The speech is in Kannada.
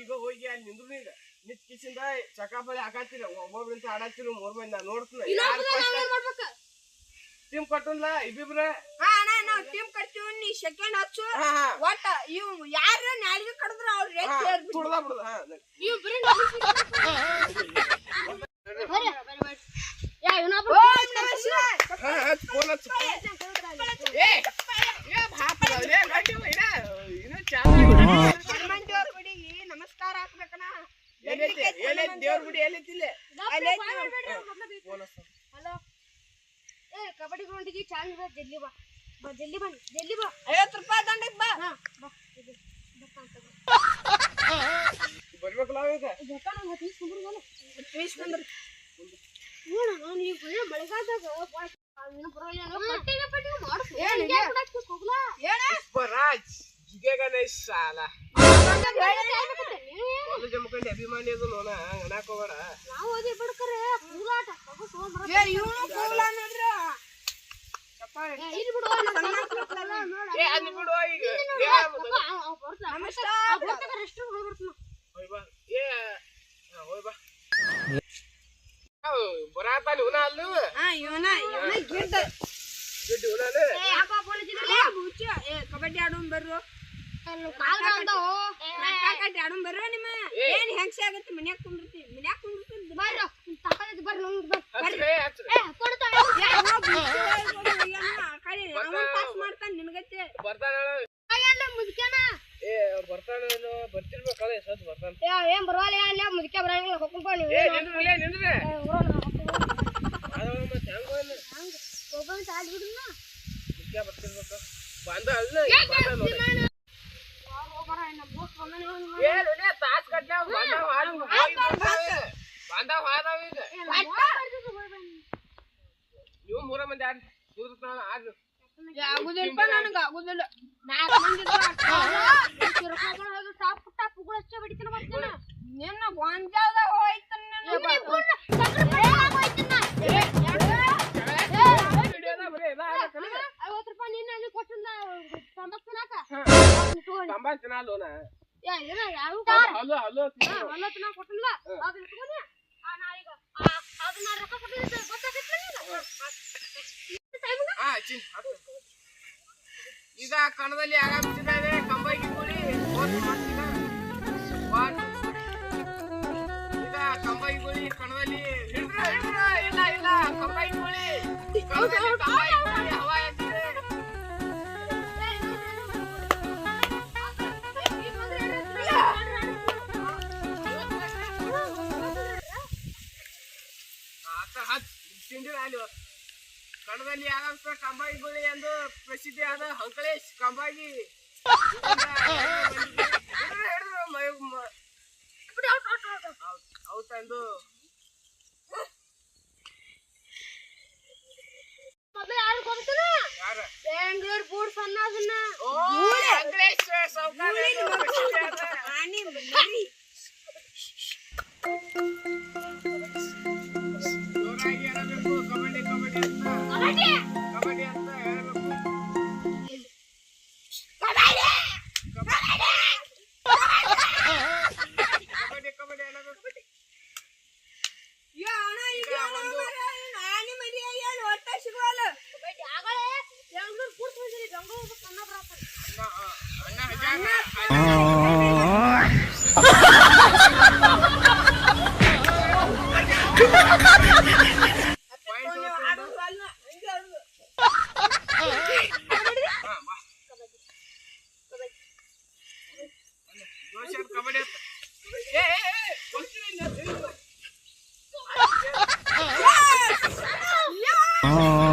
ಈಗ ಹೋಗಿ ಅಲ್ಲಿ ನಿಂದ್ರು ಈಗ ನಿತ್ ಕಿಸಿಂದ ಚಕಾಪಲ್ಲಿ ಹಾಕಾತಿರ ಒಬ್ಬೊಬ್ರು ಅಂತ ಆಡಾತಿರು ಮೂರ್ ಮಂದಿ. ನಾ ನೋಡ್ತೀನಿ. ಟೀಮ್ ಕೊಟ್ಟಲ್ಲ ಇಬ್ಬಿಬ್ರೆ? ನಾವ್ ಟೀಮ್ ಕಟ್ತೀವಿ ನೀ ಸೆಕೆಂಡ್ ಹಚ್ಚು. ಒಟ್ಟ ಇವ್ ಯಾರ ನಾಲಿಗೆ ಕಡದ್ರ ಅವ್ರ ತುಳ್ದ ಬಿಡುದ ಹಾ. ಇವ್ ಬರೀ. ಯಾ. ಹಾ ಹಚ್ ಫೋನ್ ಏ ಏ ಭಾಪ ಲೇ ಇನ ಚಾಲು ಹನುಮಾನ್ ದೇವ್ರ ಗುಡಿಗೆ ನಮಸ್ಕಾರ ಎಲ್ಲೈತಿ ಎಲ್ಲೈತಿ ದೇವ್ರ ಗುಡಿ ಎಲ್ಲೈತಿ ಇಲ್ಲಿ. ಫೋನ್ ಹಚ್ಚ. ಹಲೋ. ಏ ಕಬಡ್ಡಿ ಗ್ರೌಂಡಿಗೆ ಬಾ ಜಲ್ದಿ ಬಾ. ಬಾ ಜಲ್ದಿ ಬಾ ಜಲ್ದಿ ಬಾ. ಐವತ್ತು ರೂಪಾಯಿ ದಂಡಕ್ಕೆ ಬಾ ಹಾ ಬಾ. ಬರ್ಬೇಕಲ್ಲ ಈಗ ನಾನು. ಇಸ್ಕೊಂಡ್ರು. ನೋಡ ನಾನು ಈಗ ಬರೀ ಮಳೆಗಾಲದಾಗ ಬಾ, ನೀನು ಬರೋಲ್ಲ ಅನ್ನೋ ಪಟ್ಟಿಗೆ ಪಟ್ಟಿಗೆ ಮಾಡ್ಸು. ಏನ್ ಹಿಂಗೆ ಇದೆ? ಬಿಡಕ್ಕೆ ಹೋಗ್ಲಾ? ಏನ ಪರಾಜ್ ಜಿಗೆ ಗಣೇಶ್ ಸಾಲ ನೀವು ಏನು? ಒಂದು ಜಮಖಂಡಿ ಅಭಿಮಾನಿ ಅದು ನೋಡ ಹಂಗ ಅನ್ನಕ್ ಹೋಗ್ಬೇಡ ನಾವು ಅದೇ ಬಿಡ್ಕರೆ ಕೂಲಾಟ ತಗೋ ತಗೊಂಡ್ ಬರೋದು. ಏ ಇವನು ಕೂಲ ನೋಡ್ರಿ ಚಪ್ಪಾಳೆ. ಏ, ಇಲ್ಲಿ ಬಿಡು ನನ್ನ ಸಣ್ಣ ಮಕ್ಕಳೆಲ್ಲ ನೋಡು. ಏ ಅದ್ ಬಿಡು ಈಗ ಇಲ್ಲಿ ಏ ನೋಡು, ತಗೋ, ಅವ- ಅವ ಬರ್ತಾನ. ನಮಸ್ಕಾರ. ಆ ಬರ್ತಾಗ restroom ಹೋಗಿ ಬರ್ತಾನ. ಹೋಯ್ ಬಾ ಏ ಹಾ, ಹೋಯ್ ಬಾ ಬರಾತಾನ ಇವನ ಅಲ್ಲು ಹಾ ಇವನ ಇವನ ಗಿಡ್ಡ ಗಿಡ್ಡಿ ಇವನ ಏ, ಯಾಕೋ ಬೋಳಿದಿಲ್ಲ? ಏ ಬುಚ್ಚ ಏ ಆಡೋನ್ ಬರ್ರು. ಕಟ್ಟಿ ನಿಮ್ಮ. ಏನ್ ಹೆಂಗ್ಸೆ ಆಗತ್ತೆ? ಮನ್ಯಾಗ ಕುಂದಿರ್ತಿ ಮನ್ಯಾಗ ಕುಂದಿರ್ತಿ ಬರ್ರಿ, ತಕ್ಕದಿದ್ದು ಬರ್ರಿ, ಬರ್ರಿ. ಪಾಸ್ ಮಾಡ್ತಾನ ನಿನಗತ್ತೆ. ಬರ್ತಾನ. ಏ ಬರ್ತಾನ ಬರ್ತಿರ್ಬೇಕಲ್ಲ ಸತ್ ಬರ್ತಾನ. ಏ, ಏನ್ ಬರವಲ್ಲ ಅಲ್ಲ ಮುದುಕ್ಯ ಬರಂಗಿಲ್ಲ, ನೀವು. ಏ ನಿಂದ್ರೆ. ಅದ ಮತ್ತೆ ಹೆಂಗ ಸಾಲ್ ಬಿಡುನ. ನೀವು ಮೂರ ಮಂದಿ ಆಡ್ ಸೂರ್ತಾನ ಆಡ್ರಿ ಆಗುದಿಲ್ಪ ನನಗ ಆಗುದಿಲ್ಲ. ನಾಲ್ಕ್ ಮಂದಿ ಟಾಪ್ ಬಡಿತಾನ. ನಿನ್ನ ಗೊಂಜಾಲ್ದಾಗ ಕೊಟ್ಟಿಂದ ತೊಂಬತ್ತು ತಿನ್ನಾಕ ಯಾ ಯಾವ ಹಲೋ ಹಲೋ ಹೊಲ ಕೊಟ್ಟಿಲ್ಲ ಆ ನಾ ಈಗ ಆ, ನಾ ರೊಕ್ಕ ಕೊಟ್ಟಿದ್ದೆ ಗೊತ್ತಾಗಿತ್ತು ಆ ಹಾ. ಚಿನ್ ಈಗ ಕಣದಲ್ಲಿ ಆರಾಮಿಸಿದ ಇದೆ ಕಂಬೈಗೆ ಕೂಡಿ ಈಗ ಕಂಬೈ ಕೂಡಿ ಕಣದಲ್ಲಿ ಹಿಡ್ರ ಇಲ್ಲ ಇಲ್ಲ ಕಂಬೈ ಕಣದಲ್ಲಿ ಆತ ಹತ್ ತಿಂದಿರ ಅಲ್ಲಿ ಇವತ್ತು. ಕಣದಲ್ಲಿ ಆರಂಭಿಸಿದ ಕಂಬಾಗಿ ಗುಳಿ ಎಂದು ಪ್ರಸಿದ್ಧಿ ಆದ ಹಂಕಳೇಶ್ ಕಂಬಾಗಿ ಹೌದಂದು ಮೊದ್ಲು ಯಾರು ಕೊಡ್ತಾನ ಯಾರ ಬೆಂಗಳೂರು ಬೂಡ್ Oh.